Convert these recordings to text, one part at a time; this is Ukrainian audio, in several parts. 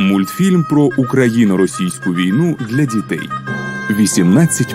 Мультфільм про україно-російську війну для дітей. 18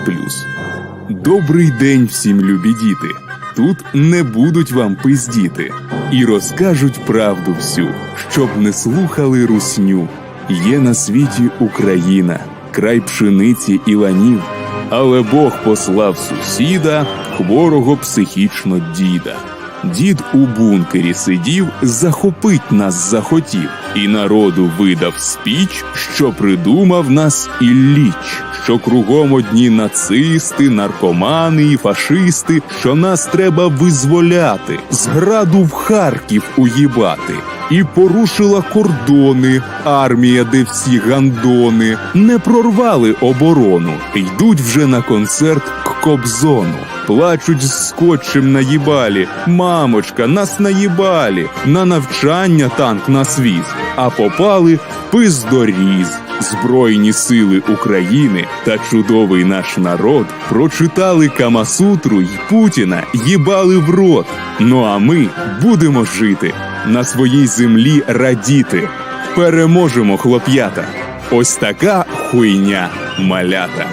Добрий день всім, любі діти. Тут не будуть вам пиздіти і розкажуть правду всю, щоб не слухали русню. Є на світі Україна, край пшениці і ланів, але Бог послав сусіда, хворого психічно діда. Дід у бункері сидів, захопить нас захотів, і народу видав спіч, що придумав нас Ілліч, що кругом одні нацисти, наркомани і фашисти, що нас треба визволяти, зграду в Харків уїбати. І порушила кордони, армія, де всі гандони не прорвали оборону, йдуть вже на концерт Кобзону. Плачуть з скотчем на. Мамочка, нас наїбалі. На навчання танк нас віз, а попали пиздоріз. Збройні сили України та чудовий наш народ прочитали Камасутру й Путіна їбали в рот. Ну а ми будемо жити на своїй землі радіти. Переможемо, хлоп'ята. Ось така хуйня малята.